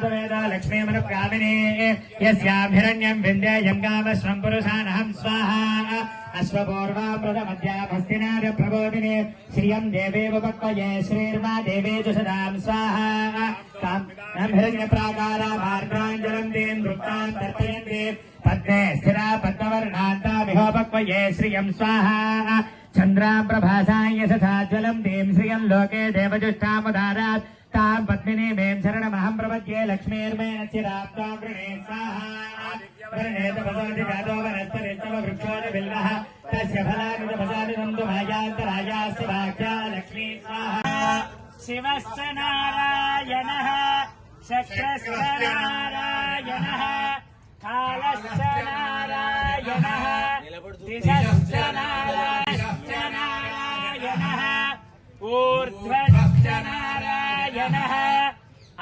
వేద లక్ష్మీమన కామినే యస్యాభిరణ్యం విందే యం కామ స్వం పురుషానహం స్వాహా. అశ్వపూర్వామృతమధ్యాభస్తినాద ప్రబోధినే శ్రియం దేవేవ పక్వయే శ్రీర్మా దేవేజు సదాం స్వాహా. హిరణ్యప్రాకారాభార్గాంజలం తే నృత్తాన్ శ్రియం లోకే దేవజుష్టాముదారాత్. तां पद्मिनीमें शरणमहं प्रपद्ये लक्ष्मीर्मेण चिराप्तां वृणे स्वाहा। वृणे तपसादि जातो लक्ष्मी स्वाहा। शिवश्च नारायणः शक्रश्च नारायणः कालश्च नारायणः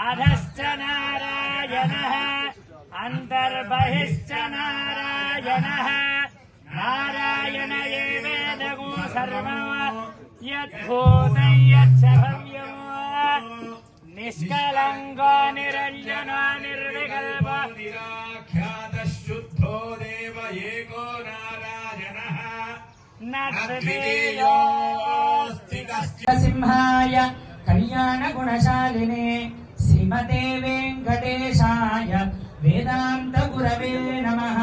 अधश्च नारायणः अन्तर्बहिश्च नारायणः नारायण एवेदगो सर्वम् यद्भूतं यच्च भव्यम् निष्कलङ्को निरञ्जनो निर्विकल्प निराख्यातशुद्धो देव एको नारायणः न अद्वितीयोऽस्ति कश्चित् सिंहाय कल्याणगुणशालिने श्रीमते वेङ्कटेशाय वेदान्तगुरवे नमः।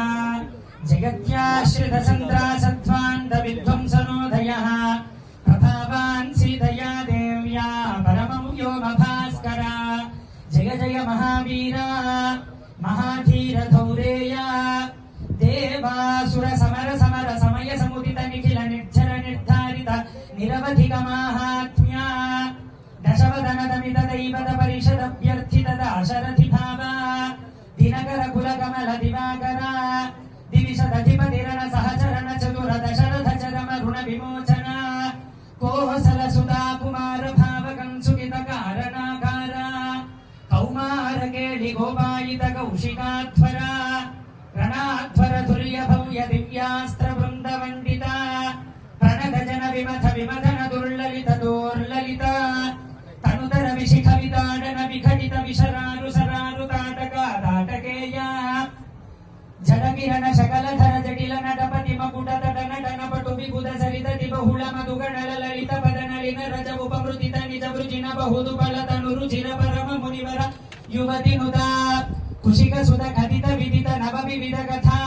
जगत्याश्रितसन्त्रासध्वान्तविध्वंसनोदयः प्रतापान् सीतया देव्या परमं जय जय महावीर। महाधीर धौरेय देवासुर निखिल निर्झर निर्धारित निरवधिक माहात्म्या दशवदनदमित दैवत కమల దివాకర దివిషధిపతిరణ సహచరణ చతుర దశరథ చరమ రుణ విమోచన. కోహసల సుధా కుమార భావకం సుఖిత కారణాకార కౌమార కేళి గోపాయిత కౌశికాధ్వర. రణాధ్వర తుల్య భవ్య దివ్యాస్త్ర బృందవండి ಜಡಮಿರಣ ಶಕಲ ಧರ ಜಟಿಲ ನಟಪ ನಿಮ ಕುಟ ತಟನ ಟನಪ ಟುಬಿ ಕುದ ಸರಿತ ತಿಪ ಹುಳ ಮಧುಗ ನಳ ಲಲಿತ ಪದನಳಿನ ರಜ ಉಪಮೃತಿತ ನಿಜ ವೃಜಿನ ಬಹುದು ಫಲ ತನುರು ಚಿರ ಪರಮ ಮುನಿವರ ಯುವತಿ ನುತ ಕುಶಿಕ ಸುತ ಕಥಿತ ವಿದಿತ ನವ ವಿವಿಧ ಕಥಾ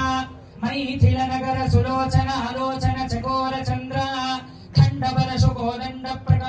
ಮೈಥಿಲ ನಗರ ಸುಲೋಚನ ಆಲೋಚನ ಚಕೋರ ಚಂದ್ರ ಖಂಡಬಲ ಶುಕೋದಂಡ ಪ್ರಕ